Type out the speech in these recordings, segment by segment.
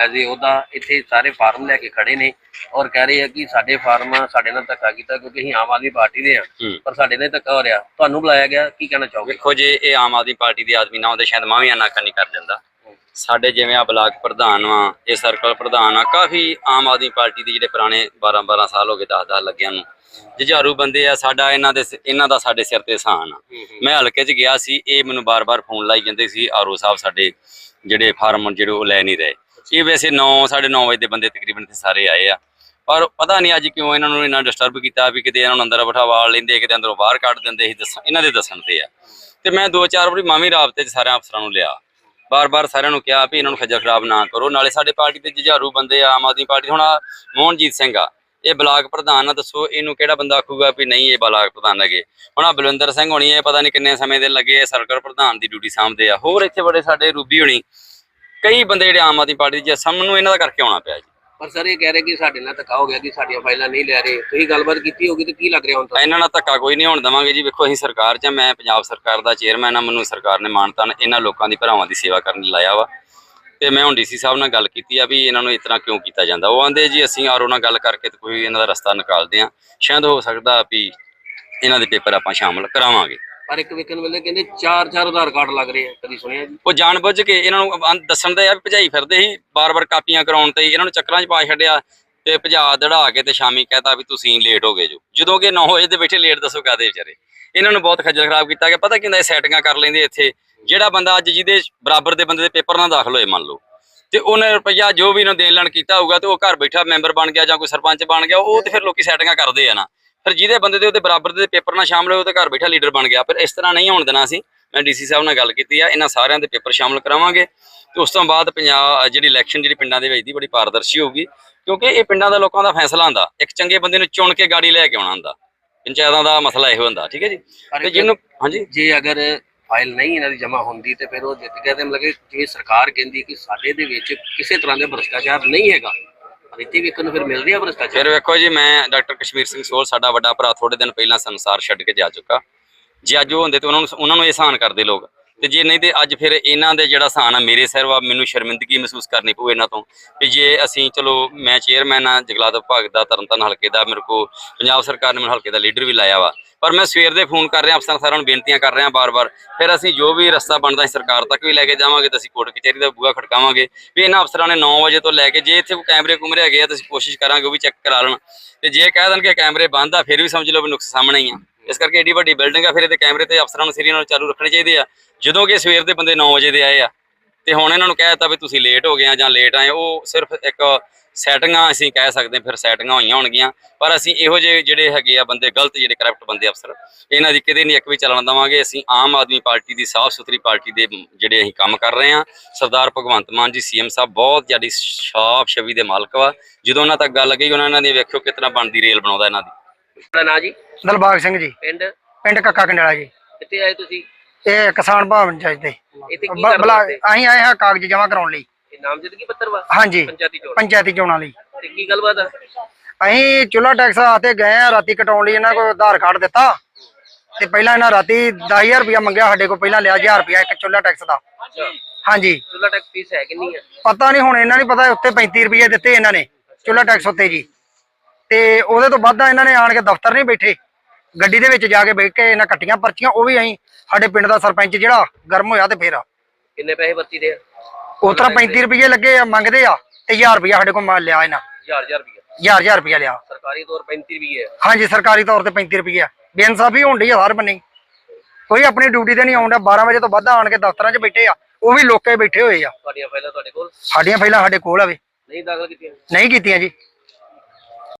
As a ਉਹਦਾ ਇੱਥੇ ਸਾਰੇ ਫਾਰਮ ਲੈ ਕੇ ਖੜੇ ਨੇ ਔਰ ਕਹਿ ਰਹੇ ਆ ਕਿ ਸਾਡੇ ਫਾਰਮ ਸਾਡੇ ਨਾਲ ਧੱਕਾ ਕੀਤਾ ਕਿਉਂਕਿ ਅਸੀਂ ਆਮ ਆਦਮੀ ਪਾਰਟੀ ਦੇ ਆ। ਪਰ ਸਾਡੇ ਨਾਲ ਧੱਕਾ ਹੋ ਰਿਹਾ। ਤੁਹਾਨੂੰ ਬੁਲਾਇਆ ਗਿਆ ਕੀ ਕਹਿਣਾ ਚਾਹੋਗੇ? ਵੇਖੋ ਜੇ ਇਹ ਆਮ ਆਦਮੀ ਪਾਰਟੀ ਦੇ ਆਦਮੀ ਨਾ ਹੁੰਦੇ ਸ਼ਾਇਦ ਮੈਂ ਵੀ ਅਨਾਕਾ ਨਹੀਂ ਕਰ ਜਾਂਦਾ। ਸਾਡੇ ਜਿਵੇਂ ਆ ਬਲਾਕ ਪ੍ਰਧਾਨ ਵਾ ਇਹ ਸਰਕਲ ਪ੍ਰਧਾਨ ਆ ਕਾਫੀ ਆਮ ਆਦਮੀ ਪਾਰਟੀ ਦੇ ਜਿਹੜੇ ਪੁਰਾਣੇ 12 12 ਸਾਲ ਹੋ ਗਏ 10 10 ਲੱਗਿਆਂ ਨੂੰ। ਜੁਝਾਰੂ ਬੰਦੇ ਆ ਸਾਡਾ ਇਹਨਾਂ ਦੇ ਇਹਨਾਂ ਦਾ ਸਾਡੇ ਸਿਰ ਤੇ ਸਾਨ ਆ ਮੈਂ ਹਲਕੇ 'ਚ ਗਿਆ ਸੀ ਇਹ ਮੈਨੂੰ ਬਾਰ-ਬਾਰ ਫੋਨ ਲਾਈ ਜਾਂਦੇ ਸੀ ਆਰਓ ਸਾਹਿਬ ਸਾਡੇ ਜਿਹੜੇ ਫਾਰਮ ਜਿਹੜੇ ਉਹ ਲੈ ਨਹੀਂ ਰਹੇ। ਇਹ ਵੈਸੇ 9 9:30 ਵਜੇ ਦੇ ਬੰਦੇ ਤਕਰੀਬਨ ਇੱਥੇ ਸਾਰੇ ਆਏ ਆ। ਪਰ ਪਤਾ ਨਹੀਂ ਅੱਜ ਕਿਉਂ ਇਹਨਾਂ ਨੂੰ ਇਹਨਾਂ ਡਿਸਟਰਬ ਕੀਤਾ ਵੀ ਕਿਤੇ ਇਹਨਾਂ ਨੂੰ ਅੰਦਰ ਬਿਠਾਵਾ ਲੈਂਦੇ, ਕਿਤੇ ਅੰਦਰੋਂ ਬਾਹਰ ਕੱਢ ਦਿੰਦੇ ਸੀ, ਦੱਸ, ਇਹਨਾਂ ਦੇ ਦੱਸਣ ਤੇ ਆ। ਤੇ ਮੈਂ ਦੋ ਚਾਰ ਵਾਰੀ ਮਾਮੀ ਰਾਬਤੇ 'ਚ ਸਾਰਿਆਂ ਅਫਸਰਾਂ ਨੂੰ ਲਿਆ। ਬਾਰ-ਬਾਰ ਸਾਰਿਆਂ ਨੂੰ ਕਿਹਾ ਵੀ ਇਹਨਾਂ ਨੂੰ ਖੱਜਲ ਖਰਾਬ ਨਾ ਕਰੋ, ਨਾਲੇ ਸਾਡੇ ਪਾਰਟੀ ਦੇ ਜੁਝਾਰੂ ਬੰਦੇ ਆ, ਆਮ ਆਦਮੀ ਪਾਰਟੀ ਦੇ। ਹੁਣ ਮੋਹਨਜੀਤ ਸਿੰਘ ਆ। ਇਹ ਬਲਾਕ ਪ੍ਰਧਾਨ ਆ, ਦੱਸੋ ਇਹਨੂੰ ਕਿਹੜਾ ਬੰਦਾ ਆਖੂਗਾ ਵੀ ਨਹੀਂ ਇਹ ਬਲਾਕ ਪ੍ਰਧਾਨ ਹੈਗੇ। ਹੁਣ ਆ ਬਲਵਿੰਦਰ ਸਿੰਘ ਹੋਣੀ ਇਹ ਪਤਾ ਨਹੀਂ ਕਿੰਨੇ ਸਮੇਂ ਦੇ ਲੱਗੇ ਸਰਕਲ ਪ੍ਰਧਾਨ ਦੀ ਡਿਊਟੀ ਸਾਂਭਦੇ ਆ। ਹੋਰ ਇੱਥੇ ਬੜੇ ਸਾਡੇ ਰੂਬੀ ਹੋਣੀ ਕਈ ਬੰਦੇ ਜਿਹੜੇ ਆਮ ਆਦਮੀ ਪਾਰਟੀ ਦੇ ਸਾਹਮਣੇ ਨੂੰ ਇਹਨਾਂ ਦਾ ਕਰਕੇ ਆਉਣਾ ਪਿਆ ਜੀ। ਪਰ ਸਰ ਇਹ ਕਹਿ ਰਹੇ ਕਿ ਸਾਡੇ ਨਾਲ ਧੱਕਾ ਹੋ ਗਿਆ ਕਿ ਸਾਡੀਆਂ ਫਾਈਲਾਂ ਨਹੀਂ ਲੈ ਰਹੇ। ਤੁਸੀਂ ਗੱਲਬਾਤ ਕੀਤੀ ਹੋਗੀ ਤੇ ਕੀ ਲੱਗ ਰਿਹਾ ਹੁਣ ਤੁਹਾਨੂੰ? ਇਹਨਾਂ ਨਾਲ ਧੱਕਾ ਕੋਈ ਨਹੀਂ ਹੋਣ ਦੇਵਾਂਗੇ ਜੀ। ਵੇਖੋ ਅਸੀਂ ਸਰਕਾਰ 'ਚ ਆ, ਮੈਂ ਪੰਜਾਬ ਸਰਕਾਰ ਦਾ ਚੇਅਰਮੈਨ ਆ। ਮੈਨੂੰ ਸਰਕਾਰ ਨੇ ਮਾਨਤਾ ਨਾਲ ਇਹਨਾਂ ਲੋਕਾਂ ਦੀ ਭਰਾਵਾਂ ਦੀ ਸੇਵਾ ਕਰਨ ਲਈ ਲਾਇਆ ਵਾ। ਤੇ ਮੈਂ ਹੁਣ ਡੀਸੀ ਸਾਹਿਬ ਨਾਲ ਗੱਲ ਕੀਤੀ ਆ ਵੀ ਇਹਨਾਂ ਨੂੰ ਇਸ ਤਰ੍ਹਾਂ ਕਿਉਂ ਕੀਤਾ ਜਾਂਦਾ। ਉਹ ਆਂਦੇ ਜੀ ਅਸੀਂ ਆਰਓ ਨਾਲ ਗੱਲ ਕਰਕੇ ਤੇ ਕੋਈ ਇਹਨਾਂ ਦਾ ਰਸਤਾ ਨਿਕਾਲਦੇ ਆ। ਸ਼ਾਇਦ ਹੋ ਸਕਦਾ ਵੀ ਇਹਨਾਂ ਦੇ ਪੇਪਰ ਆਪਾਂ ਸ਼ਾਮਲ ਕਰਾਵਾਂਗੇ। ਪਰ ਇੱਕ ਵੇਖਣ ਵੇਲੇ ਕਹਿੰਦੇ ਚਾਰ ਚਾਰ ਆਧਾਰ ਕਾਰਡ ਲੱਗ ਰਹੇ ਆ, ਕਦੀ ਸੁਣਿਆ ਜੀ? ਉਹ ਜਾਣਬੁੱਝ ਕੇ ਇਹਨਾਂ ਨੂੰ ਅੰ- ਦੱਸਣ ਦੇ ਆ ਵੀ ਭਜਾਈ ਫਿਰਦੇ ਸੀ, ਬਾਰ-ਬਾਰ ਕਾਪੀਆਂ ਕਰਾਉਣ ਤੇ ਇਹਨਾਂ ਨੂੰ ਚੱਕਰਾਂ 'ਚ ਪਾ ਛੱਡਿਆ ਤੇ ਭਜਾ ਦੜਾ ਕੇ ਤੇ ਸ਼ਾਮੀ ਕਹਤਾ ਵੀ ਤੁਸੀਂ ਲੇਟ ਹੋ ਗਏ ਜੋ। ਜਦੋਂ ਕਿ 9 ਵਜੇ ਦੇ ਬੈਠੇ ਲੇਟ ਦੱਸੋ ਕਾਦੇ ਵਿਚਾਰੇ। ਇਹਨਾਂ ਨੂੰ ਬਹੁਤ ਖੱਜਲ ਖਰਾਬ ਕੀਤਾ ਗਿਆ। ਪਤਾ ਕਿੰਦਾ ਇਹ ਸੈਟਿੰਗਾਂ ਕਰ ਲੈਂਦੇ ਇੱਥੇ। ਜਿਹੜਾ ਬੰਦਾ ਅੱਜ ਜਿਹਦੇ ਬਰਾਬਰ ਦੇ ਬੰਦੇ ਦੇ ਪੇਪਰ ਨਾ ਦਾਖਲ ਹੋਏ, ਮੰਨ ਲਓ। ਤੇ ਉਹਨੇ ਰੁਪਈਆ ਜੋ ਵੀ ਇਹਨੂੰ ਦੇਣ ਲੈਣ ਕੀਤਾ ਹੋਊਗਾ ਤੇ ਉਹ ਘਰ ਬੈਠਾ ਮੈਂਬਰ ਬਣ ਗਿਆ ਜਾਂ ਕੋਈ ਸਰਪੰਚ ਬਣ ਗਿਆ, ਉਹ ਤੇ ਫਿਰ ਲੋਕੀ ਸੈਟਿੰਗਾਂ ਕਰਦੇ ਆ ਨਾ। ਫਿਰ ਜਿਹਦੇ ਬੰਦੇ ਦੇ ਉਹਦੇ ਬਰਾਬਰ ਦੇ ਪੇਪਰ ਨਾਲ ਸ਼ਾਮਲ ਹੋਏ ਉਹ ਤੇ ਘਰ ਬੈਠਾ ਲੀਡਰ ਬਣ ਗਿਆ। ਫਿਰ ਇਸ ਤਰ੍ਹਾਂ ਨਹੀਂ ਹੋਣ ਦੇਣਾ ਸੀ ਮੈਂ ਡੀਸੀ ਸਾਹਿਬ ਨਾਲ ਗੱਲ ਕੀਤੀ ਆ ਇਹਨਾਂ ਸਾਰਿਆਂ ਦੇ ਪੇਪਰ ਸ਼ਾਮਲ ਕਰਾਵਾਂਗੇ। ਤੇ ਉਸ ਤੋਂ ਬਾਅਦ ਪੰਜਾਬ ਜਿਹੜੀ ਇਲੈਕਸ਼ਨ ਜਿਹੜੀ ਪਿੰਡਾਂ ਦੇ ਵਿੱਚ ਦੀ ਬੜੀ ਪਾਰਦਰਸ਼ੀ ਹੋਊਗੀ ਕਿਉਂਕਿ ਇਹ ਪਿੰਡਾਂ ਦਾ ਲੋਕਾਂ ਦਾ ਫੈਸਲਾ ਹੁੰਦਾ। ਇੱਕ ਚੰਗੇ ਬੰਦੇ ਨੂੰ ਚੁਣ ਕੇ ਗਾੜੀ ਲੈ ਕੇ ਆਉਣਾ ਹੁੰਦਾ। ਪੰਚਾਇਤਾਂ ਦਾ ਮਸਲਾ ਇਹੋ ਹੁੰਦਾ ਠੀਕ ਹੈ ਜੀ? ਤੇ ਜਿਹਨੂੰ ਹਾਂਜੀ? ਜੇ ਅਗਰ ਫਾਈਲ ਨਹੀਂ ਇਹਨਾਂ ਦੀ ਜਮ੍ਹਾਂ ਹੁੰਦੀ ਤੇ ਫਿਰ ਉਹ ਜਿੱਤ ਗਏ ਤੇ ਮਤਲਬ ਕਿ ਜੇ ਸਰਕਾਰ ਕਹਿੰਦੀ ਕਿ ਸਾਡੇ ਦੇ ਵਿੱਚ ਕਿਸੇ ਤਰ੍ਹਾਂ ਦੇ ਭ੍ਰਸ਼ਟਾਚਾਰ ਨਹੀਂ ਹੈਗਾ। ਪਰ ਇੱਥੇ ਵੇਖਣ ਨੂੰ ਫਿਰ ਮਿਲ ਰਿਹਾ ਭ੍ਰਸ਼ਟਾਚਾਰ ਫਿਰ ਵੇਖੋ ਜੀ, ਮੈਂ ਡਾਕਟਰ ਕਸ਼ਮੀਰ ਸਿੰਘ ਸੋਲ, ਸਾਡਾ ਵੱਡਾ ਭਰਾ ਥੋੜੇ ਦਿਨ ਪਹਿਲਾਂ ਸੰਸਾਰ ਛੱਡ ਕੇ ਜਾ ਚੁੱਕਾ। ਜੇ ਅੱਜ ਉਹ ਹੁੰਦੇ ਤੇ ਉਹਨਾਂ ਨੂੰ ਉਹਨਾਂ ਨੂੰ ਇਹ ਸਹਾਨ ਕਰਦੇ ਲੋਕ। ਤੇ ਜੇ ਨਹੀਂ ਤੇ ਅੱਜ ਫਿਰ ਇਹਨਾਂ ਦੇ ਜਿਹੜਾ ਸਹਾਨ ਆ, ਮੇਰੇ ਸਿਰ ਵਾ ਮੈਨੂੰ ਸ਼ਰਮਿੰਦਗੀ ਮਹਿਸੂਸ ਕਰਨੀ ਪਊ ਇਹਨਾਂ ਤੋਂ ਕਿ ਜੇ ਅਸੀਂ ਚਲੋ ਮੈਂ ਚੇਅਰਮੈਨ ਆ, ਜਗਲਾਤ ਵਿਭਾਗ ਦਾ, ਤਰਨਤਾਰਨ ਹਲਕੇ ਦਾ, ਮੇਰੇ ਕੋ ਪੰਜਾਬ ਸਰਕਾਰ ਨੇ ਮੈਨੂੰ ਹਲਕੇ ਦਾ ਲੀਡਰ ਵੀ ਲਾਇਆ ਵਾ। ਪਰ ਮੈਂ ਸਵੇਰ ਦੇ ਫੋਨ ਕਰ ਰਿਹਾ, ਅਫਸਰਾਂ ਸਾਰਿਆਂ ਨੂੰ ਬੇਨਤੀਆਂ ਕਰ ਰਿਹਾ ਬਾਰ-ਬਾਰ ਫਿਰ ਅਸੀਂ ਜੋ ਵੀ ਰਸਤਾ ਬਣਦਾ ਸੀ ਸਰਕਾਰ ਤੱਕ ਵੀ ਲੈ ਕੇ ਜਾਵਾਂਗੇ ਤੇ ਅਸੀਂ ਕੋਰਟ ਕਚਹਿਰੀ ਦਾ ਬੂਹਾ ਖੜਕਾਵਾਂਗੇ। ਵੀ ਇਹਨਾਂ ਅਫਸਰਾਂ ਨੇ 9 ਵਜੇ ਤੋਂ ਲੈ ਕੇ ਜੇ ਇੱਥੇ ਕੋਈ ਕੈਮਰੇ ਕੁਮਰੇ ਹੈਗੇ ਆ, ਤਾਂ ਅਸੀਂ ਕੋਸ਼ਿਸ਼ ਕਰਾਂਗੇ ਉਹ ਵੀ ਚੈੱਕ ਕਰਾ ਲੈਣ। ਤੇ ਜੇ ਕਹਿ ਦੇਣ ਕਿ ਕੈਮਰੇ ਬੰਦ ਆ, ਫਿਰ ਵੀ ਸਮਝ ਲਓ ਵੀ ਨੁਕਸ ਸਾਹਮਣੇ ਹੀ ਆ। ਇਸ ਕਰਕੇ ਏਡੀ ਵੱਡੀ ਬਿਲਡਿੰਗ ਆ ਫਿਰ ਇਹਦੇ ਕੈਮਰੇ ਤੇ ਅਫਸਰਾਂ ਨੂੰ ਸੀਰੀਅਲ ਨਾਲ ਚਾਲੂ ਰੱਖਣੇ ਚਾਹੀਦੇ ਆ। ਜਦੋਂ ਕਿ ਸਵੇਰ ਦੇ ਬੰਦੇ 9 ਵਜੇ ਦੇ ਆਏ ਆ ਤੇ ਹੁਣ ਇਹਨਾਂ ਨੂੰ ਕਹਿ ਦਿੱਤਾ ਵੀ ਤੁਸੀਂ ਲੇਟ ਹੋ ਗਏ ਆ ਜਾਂ ਲੇਟ ਆਏ ਉਹ ਸਿਰਫ ਇੱਕ ਸੈਟਿੰਗਾਂ ਅਸੀਂ ਕਹਿ ਸਕਦੇ ਹਾਂ, ਫਿਰ ਸੈਟਿੰਗਾਂ ਹੋਈਆਂ ਹੋਣਗੀਆਂ। ਪਰ ਅਸੀਂ ਇਹੋ ਜਿਹੇ ਜਿਹੜੇ ਹੈਗੇ ਆ ਬੰਦੇ ਗਲਤ ਜਿਹੜੇ ਕਰਪਟ ਬੰਦੇ ਅਫਸਰ ਇਹਨਾਂ ਦੀ ਕਿਤੇ ਨਹੀਂ ਇੱਕ ਵੀ ਚੱਲਣ ਦੇਵਾਂਗੇ। ਅਸੀਂ ਆਮ ਆਦਮੀ ਪਾਰਟੀ ਦੀ ਸਾਫ਼ ਸੁਥਰੀ ਪਾਰਟੀ ਦੇ ਜਿਹੜੇ ਅਸੀਂ ਕੰਮ ਕਰ ਰਹੇ ਹਾਂ ਸਰਦਾਰ ਭਗਵੰਤ ਮਾਨ ਜੀ ਸੀਐਮ ਸਾਹਿਬ ਬਹੁਤ ਜ਼ਿਆਦਾ ਸਾਫ਼ ਛਵੀ ਦੇ ਮਾਲਕ ਵਾ। ਜਦੋਂ ਉਹਨਾਂ ਤੱਕ ਗੱਲ ਗਈ ਉਹਨਾਂ ਨੇ ਵੇਖਿਓ ਕਿਤਨਾ ਬਣਦੀ ਰੇਲ ਬਣਾਉਂਦਾ ਇਹਨਾਂ ਦੀ। ਤੁਹਾਡਾ ਨਾਂ ਜੀ? ਦਲਬਾਗ ਸਿੰਘ ਜੀ। ਪਿੰਡ? ਪਿੰਡ ਕੱਕਾ ਕੰਡਾਲਾ ਜੀ। ਕਿੱਥੇ ਆਏ ਤੁਸੀਂ? ਇਹ ਕਿਸਾਨ ਭਵਨ ਜੱਜ ਦੇ। ਇੱਥੇ ਕੀ ਕਰਨ ਵਾਸਤੇ ਅਸੀਂ ਆਏ ਹਾਂ ਕਾਗਜ਼ ਜਮ੍ਹਾਂ ਕਰਾਉਣ ਲਈ। ਇਹ ਨਾਮਜ਼ਦਗੀ ਪੱਤਰ ਵਾ? ਹਾਂਜੀ। ਪੰਚਾਇਤੀ ਚੋਣ। ਪੰਚਾਇਤੀ ਚੋਣਾਂ ਲਈ। ਤੇ ਕੀ ਗੱਲਬਾਤ ਆ? ਅਸੀਂ ਚੁੱਲਾ ਟੈਕਸ ਆਤੇ ਗਏ ਆ ਰਾਤੀ ਕਟਾਉਣ ਲਈ ਇਹਨਾਂ ਕੋਲ ਆਧਾਰ ਕਾਰਡ ਦਿੱਤਾ। ਤੇ ਪਹਿਲਾਂ ਇਹਨਾਂ ਰਾਤੀ 10000 ਰੁਪਇਆ ਮੰਗਿਆ ਸਾਡੇ ਕੋਲ ਪਹਿਲਾਂ ਲਿਆ 1000 ਰੁਪਇਆ ਇੱਕ ਚੁੱਲਾ ਟੈਕਸ ਦਾ। ਅੱਛਾ। ਹਾਂਜੀ। ਚੁੱਲਾ ਟੈਕਸ ਫੀਸ ਹੈ ਕਿੰਨੀ ਆ? ਪਤਾ ਨਹੀਂ ਹੁਣ ਇਹਨਾਂ ਨਹੀਂ ਪਤਾ ਉੱਤੇ 35 ਰੁਪਏ ਦਿੱਤੇ ਇਹਨਾਂ ਨੇ ਚੁੱਲਾ ਟੈਕਸ ਉੱਤੇ ਜੀ। ਤੇ ਉਹਦੇ ਤੋਂ ਬਾਅਦ ਇਹਨਾਂ ਨੇ ਆਣ ਕੇ ਦਫ਼ਤਰ ਨਹੀਂ ਬੈਠੇ। ਗੱਡੀ ਦੇ ਵਿੱਚ ਜਾ ਕੇ ਬੈਠ ਕੇ ਇਹਨਾਂ ਕੱਟੀਆਂ ਪਰਚੀਆਂ ਉਹ ਵੀ ਅਸੀਂ ਸਾਡੇ ਪਿੰਡ ਦਾ ਸਰਪੰਚ ਜਿਹੜਾ ਗਰਮ ਹੋਇਆ ਤੇ ਫੇਰ। ਕਿੰਨੇ ਪੈਸੇ ਵਰਤੀ ਦੇ ਆ? ਉਸ ਤਰ੍ਹਾਂ 35 ਰੁਪਏ ਲੱਗੇ ਆ ਮੰਗਦੇ ਆ ਤੇ 1000 ਰੁਪਏ ਸਾਡੇ ਕੋਲ ਮੰਗ ਲਿਆ ਇਹਨਾਂ। ਹਜ਼ਾਰ ਹਜ਼ਾਰ ਰੁਪਇਆ 1000 1000 ਰੁਪਏ ਲਿਆ। ਸਰਕਾਰੀ ਤੌਰ 35 ਰੁਪਏ ਹੈ ਹਾਂਜੀ ਸਰਕਾਰੀ ਤੌਰ ਤੇ 35 ਰੁਪਏ ਬੇਇਨਸਾਫੀ ਹੋਣ ਡਈ ਆ ਹਰ ਬੰਨੇ। ਕੋਈ ਆਪਣੀ ਡਿਊਟੀ ਤੇ ਨਹੀਂ ਆਉਂਦਾ 12 ਵਜੇ ਤੋਂ ਵੱਧ ਆਣ ਕੇ ਦਫ਼ਤਰਾਂ 'ਚ ਬੈਠੇ ਆ। ਉਹ ਵੀ ਲੋਕੇ ਬੈਠੇ ਹੋਏ ਆ। ਤੁਹਾਡੀਆਂ ਫਾਈਲਾਂ ਤੁਹਾਡੇ ਕੋਲ? ਸਾਡੀਆਂ ਫਾਈਲਾਂ ਸਾਡੇ ਕੋਲ ਆਵੇ ਨਹੀਂ ਦਾਖਲ ਕੀਤੀਆਂ? ਨਹੀਂ ਕੀਤੀਆਂ ਜੀ।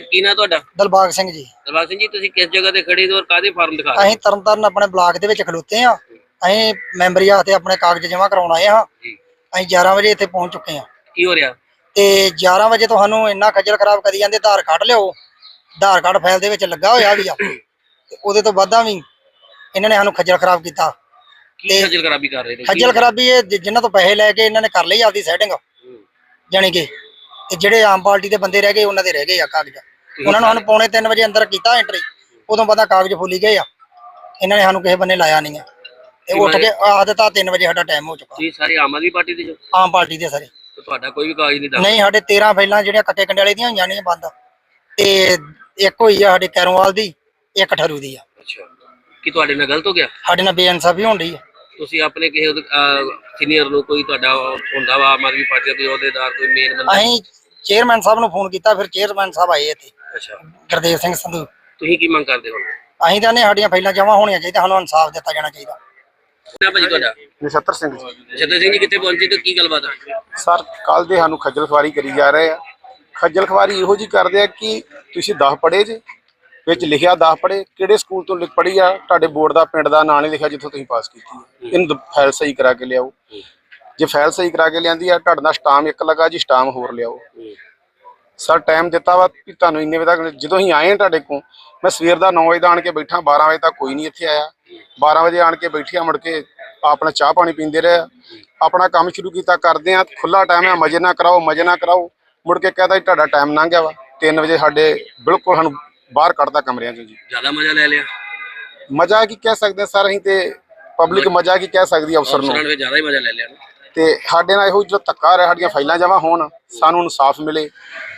ਕੀ ਨਾ ਤੁਹਾਡਾ? ਦਲਬਾਗ ਸਿੰਘ ਜੀ। ਦਰਬਾਰ ਸਿੰਘ ਜੀ ਤੁਸੀਂ ਕਿਸ ਜਗ੍ਹਾ ਤੇ ਖੜੇ ਹੋ ਔਰ ਕਾਦੇ ਫਾਰਮ ਦਿਖਾ ਰਹੇ ਅਸੀਂ ਤਰਨਤਾਰਨ ਆਪਣੇ ਬਲਾਕ ਦੇ ਵਿੱਚ ਖਲੋਤੇ ਆ ਅਸੀਂ ਮੈਂਬਰੀ ਹੱਥੇ ਆਪਣੇ ਕਾਗਜ਼ ਜਮ੍ਹਾਂ ਕਰਾਉਣ ਆਏ ਹਾਂ। ਜੀ। ਅਸੀਂ 11 ਵਜੇ ਇੱਥੇ ਪਹੁੰਚ ਚੁੱਕੇ ਆ ਕੀ ਹੋ ਰਿਹਾ? ਤੇ 11 ਵਜੇ ਤੁਹਾਨੂੰ ਇੰਨਾ ਖੱਜਲ ਖਰਾਬ ਕਰੀ ਜਾਂਦੇ ਆਧਾਰ ਕਾਰਡ ਲਿਓ ਆਧਾਰ ਕਾਰਡ ਫਾਈਲ ਦੇ ਵਿੱਚ ਲੱਗਾ ਹੋਇਆ ਵੀ ਆ। ਉਹਦੇ ਤੋਂ ਬਾਅਦਾਂ ਵੀ ਇਹਨਾਂ ਨੇ ਸਾਨੂੰ ਖੱਜਲ ਖਰਾਬ ਕੀਤਾ। ਕੀ ਖੱਜਲ ਖਰਾਬੀ ਕਰ ਰਹੇ ਨੇ? ਖੱਜਲ ਖਰਾਬੀ ਇਹ ਜਿਨ੍ਹਾਂ ਤੋਂ ਪੈਸੇ ਲੈ ਕੇ ਇਹਨਾਂ ਨੇ ਕਰ ਲਈ ਆਪਦੀ ਸੈਟਿੰਗ। ਜਾਣੀ ਕਿ ਤੇ ਜਿਹੜੇ ਆਮ ਪਾਰਟੀ ਦੇ ਬੰਦੇ ਰਹਿ ਗਏ ਉਹਨਾਂ ਦੇ ਰਹਿ ਗਏ ਆ ਕਾਗਜ਼। ਉਹਨਾਂ ਨੂੰ ਸਾਨੂੰ ਪੌਣੇ 3 ਵਜੇ ਅੰਦਰ ਕੀਤਾ ਐਂਟਰੀ ਉਦੋਂ ਬਾਅਦ ਕਾਗਜ਼ ਫੁੱਲੀ ਗਏ ਆ। ਇਹਨਾਂ ਨੇ ਸਾਨੂੰ ਕਿਸੇ ਬੰਨੇ ਲਾਇਆ ਨਹੀਂ ਆ। ਤੇ ਉੱਠ ਕੇ ਆਹ ਦਿੱਤਾ 3 ਵਜੇ ਸਾਡਾ ਟਾਈਮ ਹੋ ਚੁੱਕਾ। ਤੁਸੀਂ ਸਾਰੇ ਆਮ ਆਦਮੀ ਪਾਰਟੀ ਦੇ ਜੋ? ਆਮ ਪਾਰਟੀ ਦੇ ਸਾਰੇ। ਤੇ ਤੁਹਾਡਾ ਕੋਈ ਵੀ ਕਾਗਜ਼ ਨਹੀਂ ਦਾਖਲ ਨਹੀਂ ਸਾਡੇ 13 ਫਾਈਲਾਂ ਜਿਹੜੀਆਂ ਕੱਟੇ ਕੰਡਿਆਲੇ ਦੀਆਂ ਹੋਈਆਂ ਨੇ ਬੰਦ। ਤੇ ਇੱਕ ਹੋਈ ਆ ਸਾਡੇ ਕੈਰੋਵਾਲ ਦੀ ਇੱਕ ਠਰੂ ਦੀ ਆ। ਅੱਛਾ। ਕੀ ਤੁਹਾਡੇ ਨਾਲ ਗਲਤ ਹੋ ਗਿਆ? ਸਾਡੇ ਨਾਲ ਬੇਇਨਸਾਫੀ ਹੋਣ ਡਈ ਆ। ਤੁਸੀਂ ਆਪਣੇ ਕਿਸੇ ਸੀਨੀਅਰ ਨੂੰ ਕੋਈ ਤੁਹਾਡਾ ਹੁੰਦਾ ਵਾ ਆਮ ਆਦਮੀ ਪਾਰਟੀ ਦੇ ਅਹੁਦੇਦਾਰ ਕੋਈ ਮੇਨ ਬੰਦਾ? ਅਸੀਂ ਚੇਅਰਮੈਨ ਸਾਹਿਬ ਨੂੰ ਫੋਨ ਕੀਤਾ ਫਿਰ ਚੇਅਰਮੈਨ ਸਾਹਿਬ ਆਏ ਇੱਥੇ। ਅੱਛਾ। ਗੁਰਦੇਵ ਸਿੰਘ ਸੰਧੂ। ਤੁਸੀਂ ਕੀ ਮੰਗ ਕਰਦੇ ਹੋ ਅਸੀਂ ਤਾਂ ਨੇ ਸਾਡੀਆਂ ਫਾਈਲਾਂ ਜਮ੍ਹਾਂ ਹੋਣੀਆਂ ਚਾਹੀਦੀਆਂ ਸਾਨੂੰ ਇਨਸਾਫ ਦਿੱਤਾ ਜਾਣਾ ਚਾਹੀਦਾ। ਨਾ ਭਾਜੀ ਤੁਹਾਡਾ? ਨਛੱਤਰ ਸਿੰਘ ਜੀ। ਜਤਨ ਸਿੰਘ ਜੀ ਕਿੱਥੇ ਪਹੁੰਚੇ ਤੇ ਕੀ ਗੱਲਬਾਤ ਆ? ਸਰ ਕੱਲ ਦੇ ਸਾਨੂੰ ਖੱਜਲ ਖਵਾਰੀ ਕਰੀ ਜਾ ਰਹੇ ਆ। ਖੱਜਲ ਖਵਾਰੀ ਇਹੋ ਜੀ ਕਰਦੇ ਆ ਕਿ ਤੁਸੀਂ 10 ਪੜ੍ਹੇ ਜੇ ਵਿੱਚ ਲਿਖਿਆ 10 ਪੜ੍ਹੇ ਕਿਹੜੇ ਸਕੂਲ ਤੋਂ ਲਿਖ ਪੜ੍ਹੀ ਆ ਤੁਹਾਡੇ ਬੋਰਡ ਦਾ ਪਿੰਡ ਦਾ ਨਾਂ ਨਹੀਂ ਲਿਖਿਆ ਜਿੱਥੋਂ ਤੁਸੀਂ ਪਾਸ ਕੀਤੀ ਹੈ। ਇਹਨੂੰ ਫਾਈਲ ਸਹੀ ਕਰਾ ਕੇ ਲਿਆਓ। ਜੇ ਫਾਈਲ ਸਹੀ ਕਰਾ ਕੇ ਲਿਆਂਦੀ ਆ ਤੁਹਾਡੇ ਨਾਲ ਸਟਾਮ ਇੱਕ ਲੱਗਾ ਜੀ ਸਟਾਮ ਹੋਰ ਲਿਆਓ। ਸਰ ਟਾਈਮ ਦਿੱਤਾ ਵਾ ਵੀ ਤੁਹਾਨੂੰ ਇੰਨੇ ਵਜੇ ਤੱਕ ਜਦੋਂ ਅਸੀਂ ਆਏ ਹਾਂ ਤੁਹਾਡੇ ਕੋਲ ਮੈਂ ਸਵੇਰ ਦਾ 9 ਵਜੇ ਦਾ ਆਣ ਕੇ ਬੈਠਾ 12 ਵਜੇ ਤੱਕ ਕੋਈ ਨਹੀਂ ਇੱਥੇ ਆਇਆ। 12 ਵਜੇ ਆਣ ਕੇ ਬੈਠਿਆ ਮੁੜ ਕੇ ਆਪਣਾ ਚਾਹ ਪਾਣੀ ਪੀਂਦੇ ਰਹੇ ਆਪਣਾ ਕੰਮ ਸ਼ੁਰੂ ਕੀਤਾ ਕਰਦੇ ਆ ਖੁੱਲਾ ਟਾਈਮ ਹੈ ਮਜੇ ਨਾ ਕਰਾਓ ਮਜੇ ਨਾ ਕਰਾਓ। ਮੁੜ ਕੇ ਕਹਦਾ ਜੀ ਤੁਹਾਡਾ ਟਾਈਮ ਲੰਘ ਗਿਆ ਵਾ। 3 ਵਜੇ ਸਾਡੇ ਬਿਲਕੁਲ ਸਾਨੂੰ ਬਾਹਰ ਕੱਢਦਾ ਕਮਰਿਆਂ ਚੋਂ ਜੀ। ਜ਼ਿਆਦਾ ਮਜ਼ਾ ਲੈ ਲਿਆ? ਮਜ਼ਾ ਕੀ ਕਹਿ ਸਕਦੇ ਹਾਂ ਸਰ ਅਸੀਂ ਤੇ ਪਬਲਿਕ ਮਜ਼ਾ ਕੀ ਕਹਿ ਸਕਦੀ ਹੈ ਅਫਸਰ ਨੂੰ। ਜ਼ਿਆਦਾ ਹੀ ਮਜ਼ਾ ਲੈ ਲਿਆ ਤੇ ਸਾਡੇ ਨਾਲ ਇਹੋ ਜਿਹੜਾ ਧੱਕਾ ਰਿਹਾ ਸਾਡੀਆਂ ਫਾਈਲਾਂ ਜਮ੍ਹਾਂ ਹੋਣ ਸਾਨੂੰ ਇਨਸਾਫ ਮਿਲੇ।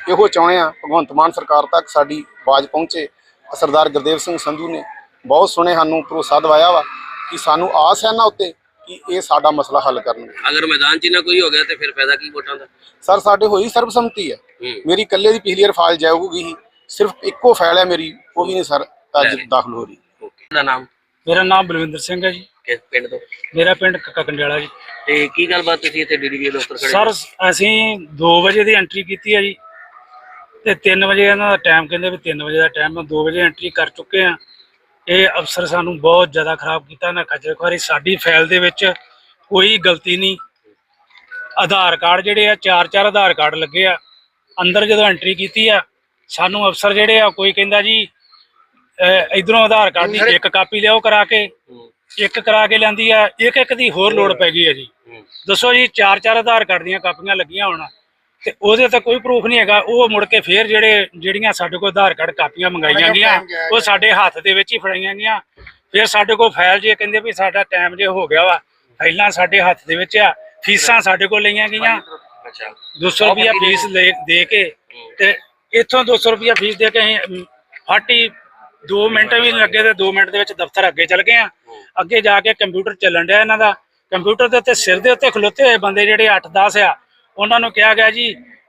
ਇਹੋ ਚਾਹੁੰਦੇ ਆ ਭਗਵੰਤ ਮਾਨ ਸਰਕਾਰ ਤੱਕ ਸਾਡੀ ਆਵਾਜ਼ ਪਹੁੰਚੇ। ਸਰਦਾਰ ਗੁਰਦੇਵ ਸਿੰਘ ਸੰਧੂ ਨੇ ਬਹੁਤ ਸੋਹਣੇ ਸਾਨੂੰ ਭਰੋਸਾ ਦਿਵਾਇਆ ਵਾ ਕਿ ਸਾਨੂੰ ਆਸ ਹੈ ਨਾ ਉੱਤੇ ਕਿ ਇਹ ਸਾਡਾ ਮਸਲਾ ਹੱਲ ਕਰਨਗੇ। ਅਗਰ ਮੈਦਾਨ 'ਚ ਨਾ ਕੋਈ ਹੋ ਗਿਆ ਤੇ ਫਿਰ ਫਾਇਦਾ ਕੀ ਵੋਟਾਂ ਦਾ? ਸਰ ਸਾਡੇ ਹੋਈ ਸਰਬਸੰਮਤੀ ਹੈ। ਹੂੰ। ਮੇਰੀ ਇਕੱਲੇ ਦੀ ਪਿਛਲੀ ਵਾਰ ਫਾਈਲ ਜਾਊਗੀ ਹੀ। ਸਿਰਫ ਇੱਕੋ ਫਾਈਲ ਹੈ ਮੇਰੀ ਉਹ ਵੀ ਨਹੀਂ ਸਰ ਅੱਜ ਦਾਖਲ ਹੋ ਰਹੀ। ਓਕੇ। ਦਾ ਨਾਮ? ਮੇਰਾ ਨਾਮ ਬਲਵਿੰਦਰ ਸਿੰਘ ਹੈ ਜੀ। ਕਿਸ ਪਿੰਡ ਤੋਂ? ਮੇਰਾ ਪਿੰਡ ਕੱਕਾ ਕੰਡਿਆਲਾ ਜੀ। ਤੇ ਕੀ ਗੱਲਬਾਤ ਤੁਸੀਂ ਇੱਥੇ ਡੀਡੀਪੀ ਦਫ਼ਤਰ ਖੜੇ ਸਰ ਅਸੀਂ 2 ਵਜੇ ਦੀ ਐਂਟਰੀ ਕੀਤੀ ਹੈ ਜੀ। ਤੇ 3 ਵਜੇ ਇਹਨਾਂ ਦਾ ਟਾਈਮ ਕਹਿੰਦੇ ਵੀ 3 ਵਜੇ ਦਾ ਟਾਈਮ ਹੈ 2 ਵਜੇ ਐਂਟਰੀ ਕਰ ਚੁੱਕੇ ਆ। ਇਹ ਅਫਸਰ ਸਾਨੂੰ ਬਹੁਤ ਜ਼ਿਆਦਾ ਖਰਾਬ ਕੀਤਾ ਨਾ ਖੱਜਲ ਖੁਆਰੀ। ਸਾਡੀ ਫਾਈਲ ਦੇ ਵਿੱਚ ਕੋਈ ਗਲਤੀ ਨਹੀਂ। ਆਧਾਰ ਕਾਰਡ ਜਿਹੜੇ ਆ ਚਾਰ ਚਾਰ ਆਧਾਰ ਕਾਰਡ ਲੱਗੇ ਆ। ਅੰਦਰ ਜਦੋਂ ਐਂਟਰੀ ਕੀਤੀ ਆ ਸਾਨੂੰ ਅਫਸਰ ਜਿਹੜੇ ਆ ਕੋਈ ਕਹਿੰਦਾ ਜੀ ਇਧਰੋਂ ਆਧਾਰ ਕਾਰਡ ਦੀ ਇੱਕ ਕਾਪੀ ਲਿਆਓ ਕਰਾ ਕੇ। ਇੱਕ ਕਰਾ ਕੇ ਲੈਂਦੀ ਆ ਇੱਕ ਇੱਕ ਦੀ ਹੋਰ ਲੋੜ ਪੈ ਗਈ ਆ ਜੀ। ਹੂੰ। ਦੱਸੋ ਜੀ ਚਾਰ ਚਾਰ ਆਧਾਰ ਕਾਰਡ ਦੀਆਂ ਕਾਪੀਆਂ ਲੱਗੀਆਂ ਹੋਣ ਤੇ ਉਹਦੇ ਤੇ ਕੋਈ ਪ੍ਰੂਫ ਨਹੀਂ ਹੈਗਾ। ਉਹ ਮੁੜ ਕੇ ਫੇਰ ਜਿਹੜੇ ਜਿਹੜੀਆਂ ਸਾਡੇ ਕੋਲ ਆਧਾਰ ਕਾਰਡ ਕਾਪੀਆਂ ਮੰਗਾਈਆਂ ਗਈਆਂ ਉਹ ਸਾਡੇ ਹੱਥ ਦੇ ਵਿੱਚ ਹੀ ਫੜਾਈਆਂ ਗਈਆਂ। ਫਿਰ ਸਾਡੇ ਕੋਲ ਫਾਈਲ ਜੇ ਕਹਿੰਦੇ ਵੀ ਸਾਡਾ ਟਾਈਮ ਜੇ ਹੋ ਗਿਆ ਵਾ ਫਾਈਲਾਂ ਸਾਡੇ ਹੱਥ ਦੇ ਵਿੱਚ ਆ ਫੀਸਾਂ ਸਾਡੇ ਕੋਲ ਲਈਆਂ ਗਈਆਂ। ਅੱਛਾ। 200 ਰੁਪਿਆ ਫੀਸ ਲੈ ਦੇ ਕੇ ਤੇ ਇੱਥੋਂ 200 ਰੁਪਿਆ ਫੀਸ ਦੇ ਕੇ ਅਸੀਂ ਫਾਟੀ 2 ਮਿੰਟ ਵੀ ਨਹੀਂ ਲੱਗੇ ਤੇ 2 ਮਿੰਟ ਦੇ ਵਿੱਚ ਦਫ਼ਤਰ ਅੱਗੇ ਚੱਲ ਗਏ ਆ। ਅੱਗੇ ਜਾ ਕੇ ਕੰਪਿਊਟਰ ਚੱਲਣ ਡਿਆ ਇਹਨਾਂ ਦਾ। ਕੰਪਿਊਟਰ ਦੇ ਉੱਤੇ ਸਿਰ ਦੇ ਉੱਤੇ ਖਲੋਤੇ ਹੋਏ ਬੰਦੇ ਜਿਹੜੇ 8-10 ਆ ਉਹਨਾਂ ਨੂੰ ਕਿਹਾ ਗਿਆ ਜੀ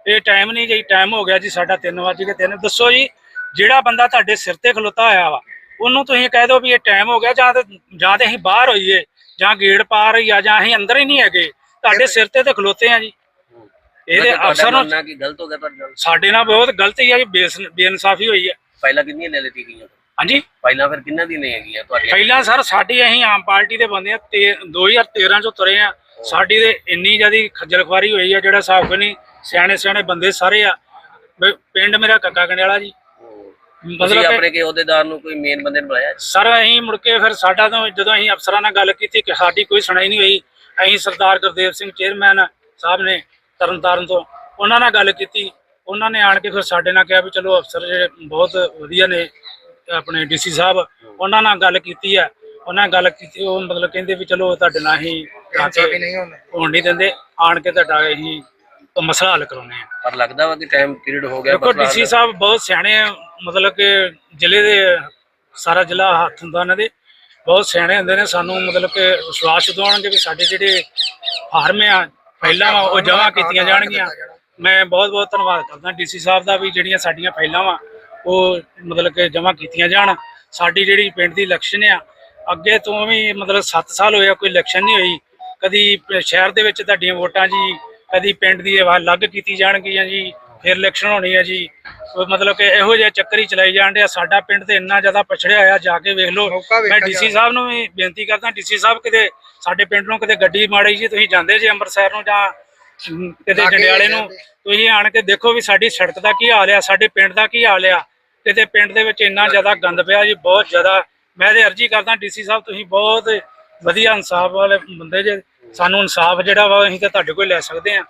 ਇਹ ਟਾਈਮ ਨਹੀਂ ਜੀ ਟਾਈਮ ਹੋ ਗਿਆ ਜੀ ਸਾਡਾ 3 ਵਜੇ ਕੇ 3 ਦੱਸੋ ਜੀ ਜਿਹੜਾ ਬੰਦਾ ਤੁਹਾਡੇ ਸਿਰ ਤੇ ਖਲੋਤਾ ਹੋਇਆ ਵਾ ਉਹਨੂੰ ਤੁਸੀਂ ਕਹਿ ਦਿਓ ਵੀ ਇਹ ਟਾਈਮ ਹੋ ਗਿਆ ਜਾਂ ਤੇ ਜਾਂ ਤੇ ਅਸੀਂ ਬਾਹਰ ਹੋਈਏ ਜਾਂ ਗੇਟ ਪਾਰ ਜਾਂ ਜਾਂ ਅਸੀਂ ਅੰਦਰ ਹੀ ਨਹੀਂ ਹੈਗੇ। ਤੁਹਾਡੇ ਸਿਰ ਤੇ ਤੇ ਖਲੋਤੇ ਆ ਜੀ। ਇਹਦੇ ਅਫਸਰ ਨੂੰ ਗਲਤ ਹੋ ਗਿਆ ਸਾਡੇ ਨਾਲ ਬਹੁਤ ਗਲਤੀ ਜੀ ਬੇਸ- ਬੇਇਨਸਾਫੀ ਹੋਈ ਹੈ ਫਾਈਲਾਂ ਕਿੰਨੀਆਂ ਲੈ ਲਿੱਤੀ ਗਈਆਂ ਹਾਂਜੀ? ਫਾਈਲਾਂ ਫਿਰ ਕਿੰਨਾਂ ਦੀ ਨਹੀਂ ਹੈਗੀਆਂ ਤੁਹਾਡੀਆਂ? ਪਹਿਲਾਂ ਸਰ ਸਾਡੀ ਅਸੀਂ ਆਮ ਪਾਰਟੀ ਦੇ ਬੰਦੇ ਆ ਤੇ 2013 ਚੋਂ ਤੁਰੇ ਆ। ਸਾਡੀ ਦੇ ਇੰਨੀ ਜਿਆਦੀ ਖੱਜਲ ਖੁਆਰੀ ਹੋਈ ਆ ਜਿਹੜਾ ਕੋਈ ਨਹੀਂ ਸਿਆਣੇ ਸਿਆਣੇ ਬੰਦੇ ਸਾਰੇ ਆ। ਪਿੰਡ ਮੇਰਾ ਕੱਕਾ ਕੰਡਿਆਲਾ ਜੀ। ਮਤਲਬ ਆਪਣੇ ਕੇ ਅਹੁਦੇਦਾਰ ਨੂੰ ਕੋਈ ਮੇਨ ਬੰਦੇ ਨੂੰ ਬੁਲਾਇਆ? ਸਰ ਅਸੀਂ ਮੁੜ ਕੇ ਫਿਰ ਸਾਡਾ ਤੋਂ ਜਦੋਂ ਅਸੀਂ ਅਫਸਰਾਂ ਨਾਲ ਗੱਲ ਕੀਤੀ ਕਿ ਸਾਡੀ ਕੋਈ ਸੁਣਾਈ ਨਹੀਂ ਹੋਈ ਅਸੀਂ ਸਰਦਾਰ ਗੁਰਦੇਵ ਸਿੰਘ ਚੇਅਰਮੈਨ ਸਾਹਿਬ ਨੇ ਤਰਨਤਾਰਨ ਤੋਂ ਉਹਨਾਂ ਨਾਲ ਗੱਲ ਕੀਤੀ। ਉਹਨਾਂ ਨੇ ਆਣ ਕੇ ਫਿਰ ਸਾਡੇ ਨਾਲ ਕਿਹਾ ਵੀ ਚਲੋ ਅਫਸਰ ਜਿਹੜੇ ਬਹੁਤ ਵਧੀਆ ਨੇ ਆਪਣੇ ਡੀਸੀ ਸਾਹਿਬ ਉਹਨਾਂ ਨਾਲ ਗੱਲ ਕੀਤੀ ਆ। ਉਹਨਾਂ ਨਾਲ ਗੱਲ ਕੀਤੀ ਉਹ ਮਤਲਬ ਕਹਿੰਦੇ ਵੀ ਚਲੋ ਤੁਹਾਡੇ ਨਾਲ ਹੀ ਆ ਕੇ ਹੋਣ ਨਹੀਂ ਦਿੰਦੇ ਆਣ ਕੇ ਤੁਹਾਡਾ ਅਸੀਂ ਮਸਲਾ ਹੱਲ ਕਰਾਉਨੇ ਆ ਪਰ ਲੱਗਦਾ ਵਾ ਕਿ ਟਾਈਮ ਪੀਰੀਅਡ ਹੋ ਗਿਆ ਦੇਖੋ ਮਸਲਾ ਡੀਸੀ। ਸਾਹਿਬ ਬਹੁਤ ਸਿਆਣੇ ਆ ਮਤਲਬ ਕਿ ਜ਼ਿਲ੍ਹੇ ਦੇ ਸਾਰਾ ਜ਼ਿਲ੍ਹਾ ਹੱਥ ਹੁੰਦਾ ਇਹਨਾਂ ਦੇ। ਬਹੁਤ ਸਿਆਣੇ ਹੁੰਦੇ ਨੇ ਸਾਨੂੰ ਮਤਲਬ ਕਿ ਵਿਸ਼ਵਾਸ ਦਿਵਾਉਣਗੇ ਵੀ ਸਾਡੇ ਜਿਹੜੇ ਫਾਰਮ ਆ ਪਹਿਲਾਂ ਵਾ ਉਹ ਜਮ੍ਹਾਂ ਕੀਤੀਆਂ ਜਾਣਗੀਆਂ। ਮੈਂ ਬਹੁਤ ਬਹੁਤ ਧੰਨਵਾਦ ਕਰਦਾ ਡੀਸੀ ਸਾਹਿਬ ਦਾ ਵੀ ਜਿਹੜੀਆਂ ਸਾਡੀਆਂ ਫਾਈਲਾਂ ਵਾ ਉਹ ਮਤਲਬ ਕਿ ਜਮ੍ਹਾਂ ਕੀਤੀਆਂ ਜਾਣ। ਸਾਡੀ ਜਿਹੜੀ ਪਿੰਡ ਦੀ ਇਲੈਕਸ਼ਨ ਆ ਅੱਗੇ ਤੋਂ ਵੀ ਮਤਲਬ 7 ਸਾਲ ਹੋਇਆ ਕੋਈ ਇਲੈਕਸ਼ਨ ਨਹੀਂ ਹੋਈ। ਕਦੀ ਸ਼ਹਿਰ ਦੇ ਵਿੱਚ ਤੁਹਾਡੀਆਂ ਵੋਟਾਂ ਜੀ ਕਦੀ ਪਿੰਡ ਦੀ ਆਵਾਜ਼ ਅਲੱਗ ਕੀਤੀ ਜਾਣਗੀਆਂ ਜੀ ਫਿਰ ਇਲੈਕਸ਼ਨ ਹੋਣੀ ਹੈ ਜੀ। ਉਹ ਮਤਲਬ ਕਿ ਇਹੋ ਜਿਹੇ ਚੱਕਰ ਹੀ ਚਲਾਈ ਜਾਣ ਡਿਆ ਸਾਡਾ ਪਿੰਡ ਤੇ ਇੰਨਾ ਜ਼ਿਆਦਾ ਪਛੜਿਆ ਹੋਇਆ ਜਾ ਕੇ ਵੇਖ ਲਓ। ਮੈਂ ਡੀਸੀ ਸਾਹਿਬ ਨੂੰ ਵੀ ਬੇਨਤੀ ਕਰਦਾ ਡੀਸੀ ਸਾਹਿਬ ਕਿਤੇ ਸਾਡੇ ਪਿੰਡ ਨੂੰ ਕਿਤੇ ਗੱਡੀ ਮਾੜੀ ਜੀ ਤੁਸੀਂ ਜਾਂਦੇ ਜੇ ਅੰਮ੍ਰਿਤਸਰ ਨੂੰ ਜਾਂ ਕਿਤੇ ਜੰਡਿਆਲੇ ਨੂੰ ਤੁਸੀਂ ਆਣ ਕੇ ਦੇਖੋ ਵੀ ਸਾਡੀ ਸੜਕ ਦਾ ਕੀ ਹਾਲ ਆ ਸਾਡੇ ਪਿੰਡ ਦਾ ਕੀ ਹਾਲ ਆ। ਕਿਤੇ ਪਿੰਡ ਦੇ ਵਿੱਚ ਇੰਨਾ ਜ਼ਿਆਦਾ ਗੰਦ ਪਿਆ ਜੀ, ਬਹੁਤ ਜ਼ਿਆਦਾ। ਮੈਂ ਤੇ ਅਰਜ਼ੀ ਕਰਦਾ ਡੀਸੀ ਸਾਹਿਬ ਤੁਸੀਂ ਬਹੁਤ ਵਧੀਆ ਇਨਸਾਫ ਵਾਲੇ ਬੰਦੇ ਜੇ। ਸਾਨੂੰ ਇਨਸਾਫ ਜਿਹੜਾ ਵਾ, ਅਸੀਂ ਤਾਂ ਤੁਹਾਡੇ ਕੋਲ ਲੈ ਸਕਦੇ ਆ